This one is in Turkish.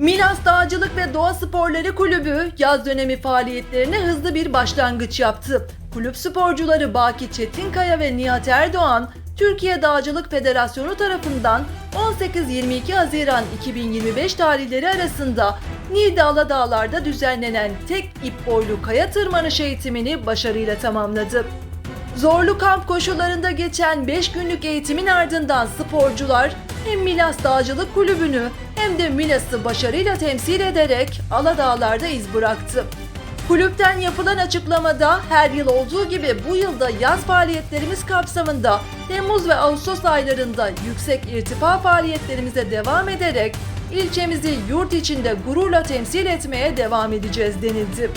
Milas Dağcılık ve Doğa Sporları Kulübü yaz dönemi faaliyetlerine hızlı bir başlangıç yaptı. Kulüp sporcuları Baki Çetinkaya ve Nihat Erdoğan, Türkiye Dağcılık Federasyonu tarafından 18-22 Haziran 2025 tarihleri arasında Niğde Dağlar'da düzenlenen tek ip boylu kaya tırmanış eğitimini başarıyla tamamladı. Zorlu kamp koşullarında geçen 5 günlük eğitimin ardından sporcular hem Milas Dağcılık Kulübü'nü hem de Milas'ı başarıyla temsil ederek Aladağlar'da iz bıraktı. Kulüpten yapılan açıklamada her yıl olduğu gibi bu yılda yaz faaliyetlerimiz kapsamında Temmuz ve Ağustos aylarında yüksek irtifa faaliyetlerimize devam ederek ilçemizi yurt içinde gururla temsil etmeye devam edeceğiz denildi.